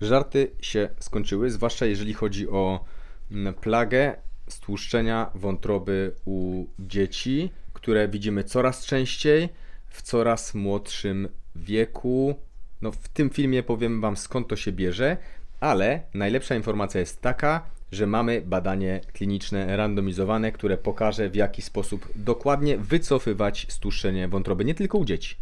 Żarty się skończyły, zwłaszcza jeżeli chodzi o mm, plagę stłuszczenia wątroby u dzieci, które widzimy coraz częściej w coraz młodszym wieku. No, w tym filmie powiem Wam skąd to się bierze, ale najlepsza informacja jest taka, że mamy badanie kliniczne randomizowane, które pokaże w jaki sposób dokładnie wycofywać stłuszczenie wątroby, nie tylko u dzieci.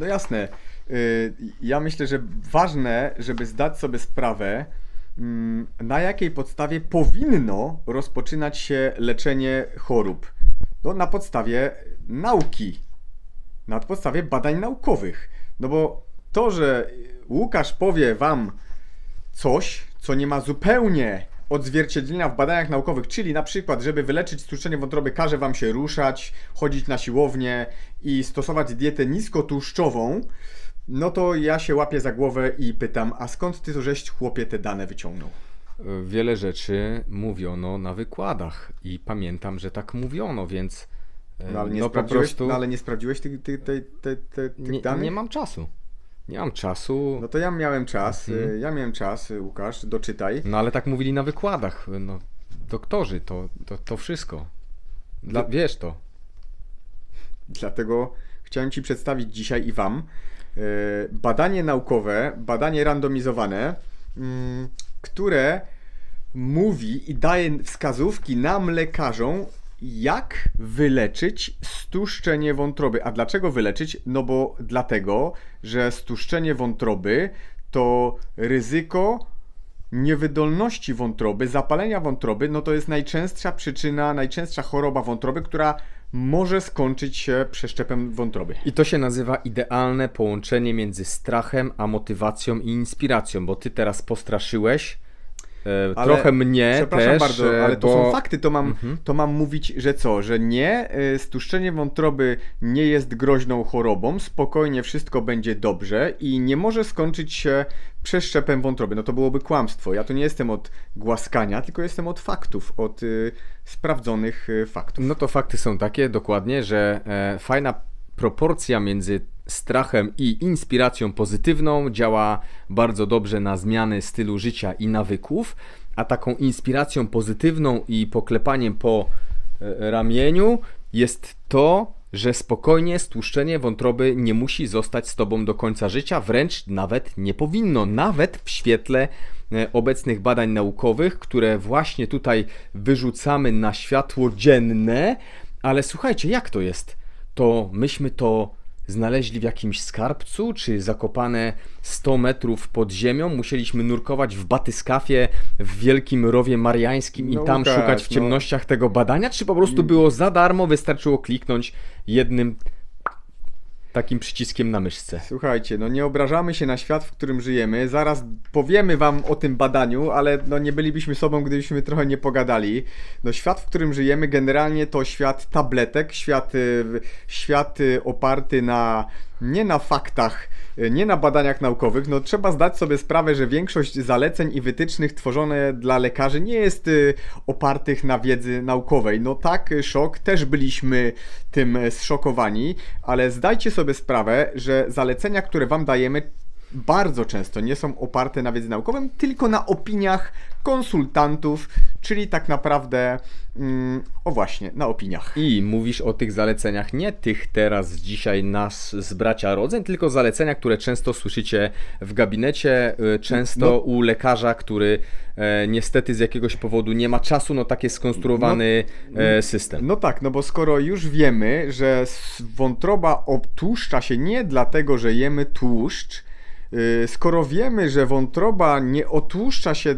No jasne. Y, Ja myślę, że ważne, żeby zdać sobie sprawę, mm, na jakiej podstawie powinno rozpoczynać się leczenie chorób. No, na podstawie nauki, na podstawie badań naukowych. No bo to, że Łukasz powie wam coś, co nie ma zupełnie odzwierciedlenia w badaniach naukowych, czyli na przykład, żeby wyleczyć stłuszczenie wątroby, każe wam się ruszać, chodzić na siłownię i stosować dietę niskotłuszczową, no to ja się łapię za głowę i pytam, a skąd ty to żeś chłopie te dane wyciągnął? Wiele rzeczy mówiono na wykładach i pamiętam, że tak mówiono, więc e, No ale nie, no po sprawdziłeś, prostu no, ale nie sprawdziłeś tych, tych, tych, tych, tych, tych nie, danych? nie mam czasu. Nie mam czasu. No to ja miałem czas, Mhm. y, ja miałem czas, Łukasz, doczytaj. No ale tak mówili na wykładach. No, doktorzy, to, to, to wszystko. Dla, Dla- wiesz to. Dlatego chciałem Ci przedstawić dzisiaj i Wam e, badanie naukowe, badanie randomizowane, mm, które mówi i daje wskazówki nam, lekarzom, jak wyleczyć stłuszczenie wątroby. A dlaczego wyleczyć? No bo dlatego, że stłuszczenie wątroby to ryzyko niewydolności wątroby, zapalenia wątroby, no to jest najczęstsza przyczyna, najczęstsza choroba wątroby, która może skończyć się przeszczepem wątroby. I to się nazywa idealne połączenie między strachem a motywacją i inspiracją, bo ty teraz postraszyłeś Ale trochę mnie Przepraszam też, bardzo, e, ale to bo... są fakty, to mam, Mhm. to mam mówić, że co, że nie, y, stłuszczenie wątroby nie jest groźną chorobą, spokojnie wszystko będzie dobrze i nie może skończyć się przeszczepem wątroby. No to byłoby kłamstwo. Ja tu nie jestem od głaskania, tylko jestem od faktów, od y, sprawdzonych y, faktów. No to fakty są takie dokładnie, że e, fajna proporcja między strachem i inspiracją pozytywną działa bardzo dobrze na zmiany stylu życia i nawyków, a taką inspiracją pozytywną i poklepaniem po e, ramieniu jest to, że spokojnie stłuszczenie wątroby nie musi zostać z tobą do końca życia, wręcz nawet nie powinno, nawet w świetle e, obecnych badań naukowych, które właśnie tutaj wyrzucamy na światło dzienne, ale słuchajcie, jak to jest? To myśmy to znaleźli w jakimś skarbcu, czy zakopane 100 metrów pod ziemią, musieliśmy nurkować w batyskafie w wielkim rowie mariańskim i No, tam Łukasz, szukać w no. ciemnościach tego badania, czy po prostu było za darmo, wystarczyło kliknąć jednym takim przyciskiem na myszce. Słuchajcie, no nie obrażamy się na świat, w którym żyjemy. Zaraz powiemy wam o tym badaniu, ale no nie bylibyśmy sobą, gdybyśmy trochę nie pogadali. No świat, w którym żyjemy, generalnie to świat tabletek, świat, y, świat y, oparty na nie na faktach, nie na badaniach naukowych. No trzeba zdać sobie sprawę, że większość zaleceń i wytycznych tworzone dla lekarzy nie jest y, opartych na wiedzy naukowej. No tak, szok, też byliśmy tym zszokowani, ale zdajcie sobie sprawę, że zalecenia, które wam dajemy, bardzo często nie są oparte na wiedzy naukowej, tylko na opiniach konsultantów, czyli tak naprawdę, mm, o właśnie, na opiniach. I mówisz o tych zaleceniach, nie tych teraz dzisiaj nas z bracia rodzeń, tylko zalecenia, które często słyszycie w gabinecie, y, często No. u lekarza, który e, niestety z jakiegoś powodu nie ma czasu, no tak jest skonstruowany e, system. No tak, no bo skoro już wiemy, że wątroba obtłuszcza się nie dlatego, że jemy tłuszcz, skoro wiemy, że wątroba nie otłuszcza się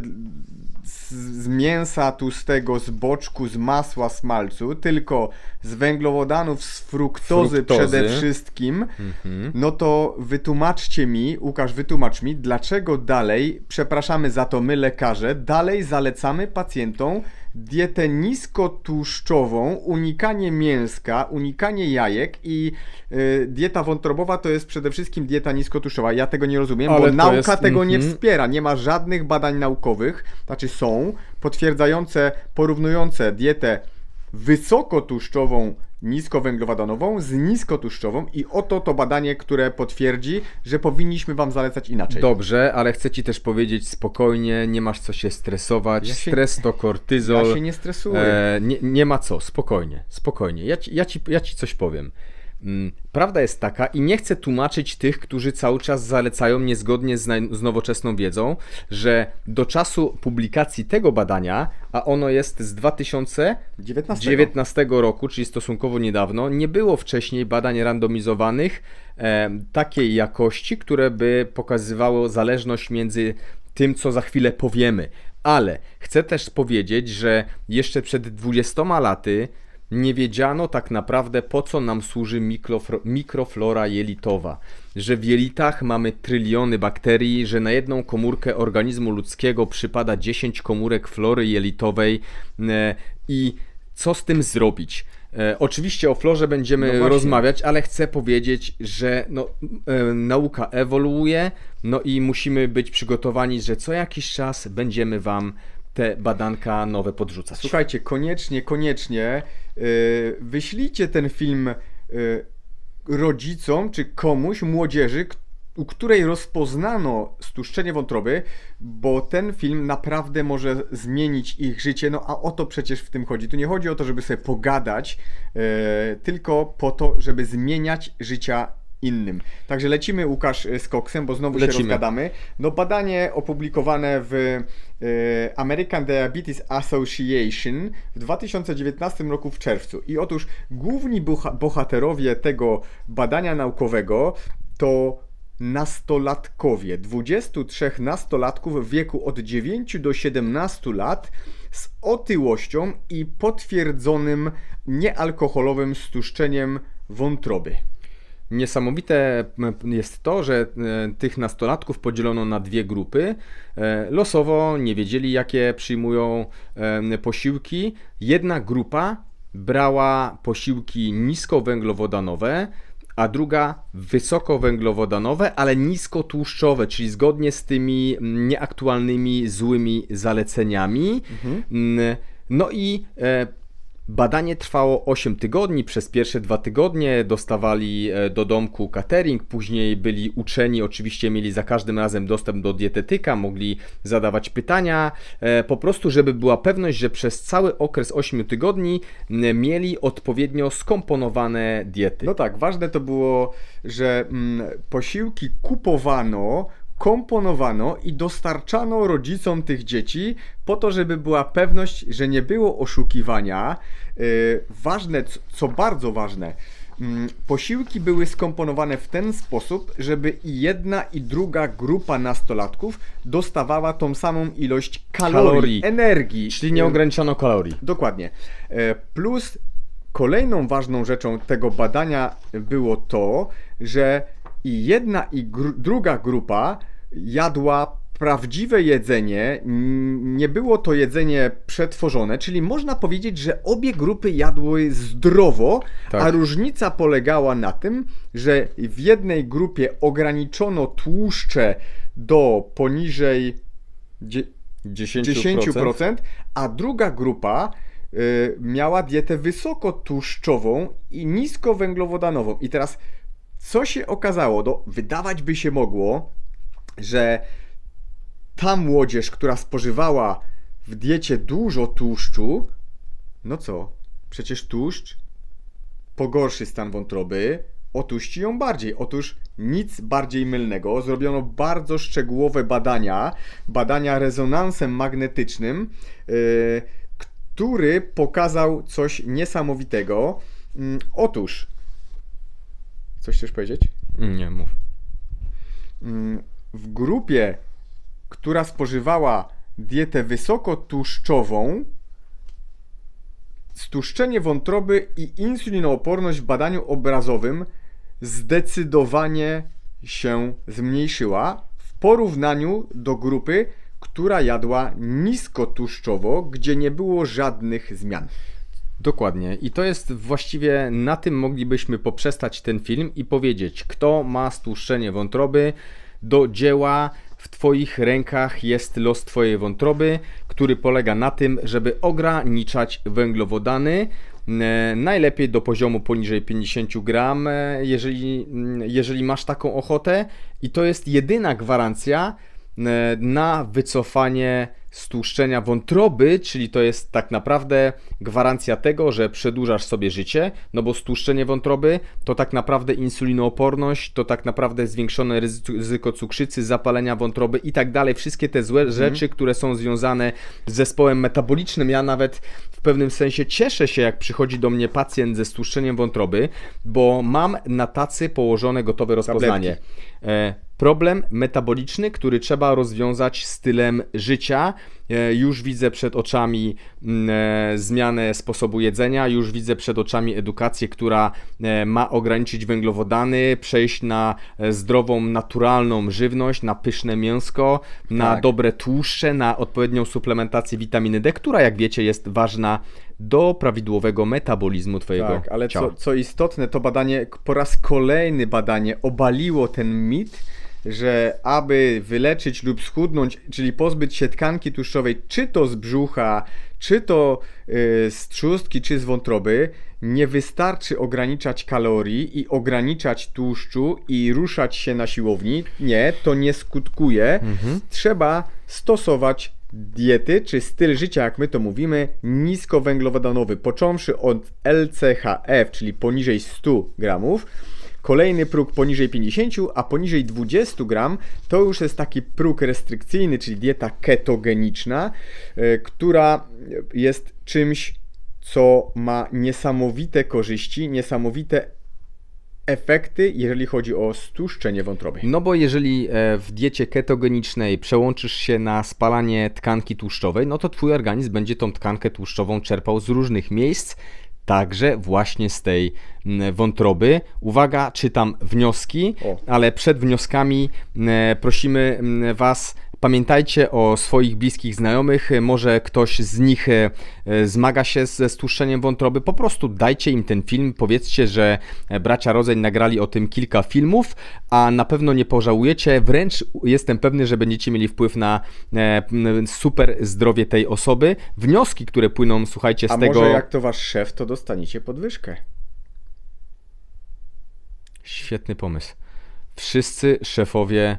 z, z mięsa tłustego, z boczku, z masła, smalcu, tylko z węglowodanów, z fruktozy, Fruktozy. przede wszystkim, Mhm. no to wytłumaczcie mi, Łukasz, wytłumacz mi, dlaczego dalej, przepraszamy za to my lekarze, dalej zalecamy pacjentom dietę niskotłuszczową, unikanie mięska, unikanie jajek i y, dieta wątrobowa to jest przede wszystkim dieta niskotłuszczowa. Ja tego nie rozumiem, Ale bo nauka jest- tego nie mhm. wspiera. Nie ma żadnych badań naukowych, znaczy są, potwierdzające, porównujące dietę wysokotłuszczową niskowęglowodanową z niskotłuszczową i oto to badanie, które potwierdzi, że powinniśmy Wam zalecać inaczej. Dobrze, ale chcę Ci też powiedzieć spokojnie, nie masz co się stresować. Ja się- Stres to kortyzol. Ja się nie stresuję. E, nie, nie ma co, spokojnie, spokojnie. Ja ci, ja, ci, ja ci coś powiem. Mm, Prawda jest taka, i nie chcę tłumaczyć tych, którzy cały czas zalecają niezgodnie z, z nowoczesną wiedzą, że do czasu publikacji tego badania, a ono jest z 2019 19. roku, czyli stosunkowo niedawno, nie było wcześniej badań randomizowanych e, takiej jakości, które by pokazywało zależność między tym, co za chwilę powiemy. Ale chcę też powiedzieć, że jeszcze przed 20 laty nie wiedziano tak naprawdę po co nam służy mikroflora jelitowa. Że w jelitach mamy tryliony bakterii, że na jedną komórkę organizmu ludzkiego przypada 10 komórek flory jelitowej e, i co z tym zrobić? E, oczywiście o florze będziemy No rozmawiać, ale chcę powiedzieć, że no, e, nauka ewoluuje, no i musimy być przygotowani, że co jakiś czas będziemy Wam te badanka nowe podrzucać. Słuchajcie, koniecznie, koniecznie yy, wyślijcie ten film yy, rodzicom czy komuś, młodzieży, u której rozpoznano stłuszczenie wątroby, bo ten film naprawdę może zmienić ich życie. No a o to przecież w tym chodzi. Tu nie chodzi o to, żeby sobie pogadać, yy, tylko po to, żeby zmieniać życia innym. Także lecimy Łukasz z koksem, bo znowu się Lecimy. rozgadamy. No badanie opublikowane w e, American Diabetes Association w 2019 roku w czerwcu. I otóż główni boha- bohaterowie tego badania naukowego to nastolatkowie, 23 nastolatków w wieku od 9 do 17 lat z otyłością i potwierdzonym niealkoholowym stłuszczeniem wątroby. Niesamowite jest to, że e, tych nastolatków podzielono na dwie grupy. E, Losowo nie wiedzieli, jakie przyjmują posiłki. Jedna grupa brała posiłki niskowęglowodanowe, a druga wysokowęglowodanowe, ale niskotłuszczowe, czyli zgodnie z tymi nieaktualnymi złymi zaleceniami. Mm, No i e, Badanie trwało 8 tygodni. Przez pierwsze dwa tygodnie dostawali e, do domku catering, później byli uczeni, oczywiście mieli za każdym razem dostęp do dietetyka, mogli zadawać pytania, e, po prostu, żeby była pewność, że przez cały okres 8 tygodni mieli odpowiednio skomponowane diety. No tak, ważne to było, że posiłki kupowano, komponowano i dostarczano rodzicom tych dzieci po to, żeby była pewność, że nie było oszukiwania. Yy, ważne, co bardzo ważne, mm, posiłki były skomponowane w ten sposób, żeby i jedna i druga grupa nastolatków dostawała tą samą ilość kalorii, Kalorii. energii. Czyli nie Yy, ograniczano kalorii. Dokładnie. E, Plus kolejną ważną rzeczą tego badania było to, że i jedna i gru- druga grupa jadła prawdziwe jedzenie, nie było to jedzenie przetworzone, czyli można powiedzieć, że obie grupy jadły zdrowo, Tak. a różnica polegała na tym, że w jednej grupie ograniczono tłuszcze do poniżej dzie- 10%. 10%, a druga grupa y, miała dietę wysokotłuszczową i niskowęglowodanową. I teraz, co się okazało? No, wydawać by się mogło, że ta młodzież, która spożywała w diecie dużo tłuszczu, no co? Przecież tłuszcz pogorszy stan wątroby, otuści ją bardziej. Otóż nic bardziej mylnego. Zrobiono bardzo szczegółowe badania, badania rezonansem magnetycznym, yy, który pokazał coś niesamowitego. Mm, Otóż, coś chcesz powiedzieć? Nie, mów. Mm, w grupie, która spożywała dietę wysokotłuszczową, stłuszczenie wątroby i insulinooporność w badaniu obrazowym zdecydowanie się zmniejszyła w porównaniu do grupy, która jadła niskotłuszczowo, gdzie nie było żadnych zmian. Dokładnie. I to jest właściwie na tym moglibyśmy poprzestać ten film i powiedzieć, kto ma stłuszczenie wątroby do dzieła. W Twoich rękach jest los Twojej wątroby, który polega na tym, żeby ograniczać węglowodany. e, najlepiej do poziomu poniżej 50 gram, e, jeżeli, mm, jeżeli masz taką ochotę i to jest jedyna gwarancja e, na wycofanie stłuszczenia wątroby, czyli to jest tak naprawdę gwarancja tego, że przedłużasz sobie życie, no bo stłuszczenie wątroby to tak naprawdę insulinooporność, to tak naprawdę zwiększone ryzy- ryzyko cukrzycy, zapalenia wątroby i tak dalej. Wszystkie te złe rzeczy, które są związane z zespołem metabolicznym. Ja nawet w pewnym sensie cieszę się, jak przychodzi do mnie pacjent ze stłuszczeniem wątroby, bo mam na tacy położone gotowe rozpoznanie. E, problem metaboliczny, który trzeba rozwiązać stylem życia. E, Już widzę przed oczami mm, e, zmianę sposobu jedzenia, już widzę przed oczami edukację, która e, ma ograniczyć węglowodany, przejść na zdrową, naturalną żywność, na pyszne mięsko, na Tak. dobre tłuszcze, na odpowiednią suplementację witaminy D, która jak wiecie jest ważna do prawidłowego metabolizmu Twojego Tak, ale ciała. co, co istotne, to badanie, po raz kolejny badanie obaliło ten mit, że aby wyleczyć lub schudnąć, czyli pozbyć się tkanki tłuszczowej, czy to z brzucha, czy to y, z trzustki, czy z wątroby, nie wystarczy ograniczać kalorii i ograniczać tłuszczu i ruszać się na siłowni. Nie, to nie skutkuje. Trzeba stosować diety czy styl życia, jak my to mówimy, niskowęglowodanowy, począwszy od LCHF, czyli poniżej 100 gramów. Kolejny próg poniżej 50, a poniżej 20 gram to już jest taki próg restrykcyjny, czyli dieta ketogeniczna, e, która jest czymś, co ma niesamowite korzyści, niesamowite efekty, jeżeli chodzi o stłuszczenie wątroby. No bo jeżeli e, w diecie ketogenicznej przełączysz się na spalanie tkanki tłuszczowej, no to twój organizm będzie tą tkankę tłuszczową czerpał z różnych miejsc, także właśnie z tej mm, wątroby. Uwaga, czytam wnioski, ale przed wnioskami mm, prosimy mm, Was Pamiętajcie o swoich bliskich znajomych, może ktoś z nich e, zmaga się ze stłuszczeniem wątroby. Po prostu dajcie im ten film, powiedzcie, że e, bracia Rodzeń nagrali o tym kilka filmów, a na pewno nie pożałujecie. Wręcz jestem pewny, że będziecie mieli wpływ na e, super zdrowie tej osoby. Wnioski, które płyną, słuchajcie, z A tego. może jak to wasz szef, to dostaniecie podwyżkę. Świetny pomysł. Wszyscy szefowie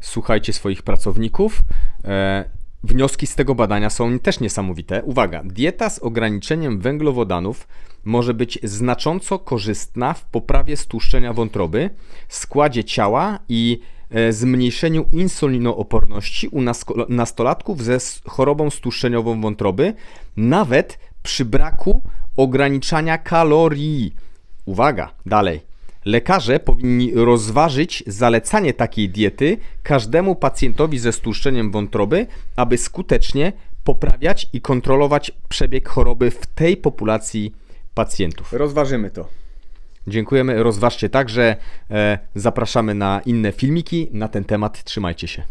słuchajcie swoich pracowników. E, wnioski z tego badania są też niesamowite. Uwaga, dieta z ograniczeniem węglowodanów może być znacząco korzystna w poprawie stłuszczenia wątroby, składzie ciała i e, zmniejszeniu insulinooporności u nastolatków ze chorobą stłuszczeniową wątroby, nawet przy braku ograniczania kalorii. Uwaga, dalej. Lekarze powinni rozważyć zalecanie takiej diety każdemu pacjentowi ze stłuszczeniem wątroby, aby skutecznie poprawiać i kontrolować przebieg choroby w tej populacji pacjentów. Rozważymy to. Dziękujemy, rozważcie także. E, zapraszamy na inne filmiki na ten temat. Trzymajcie się.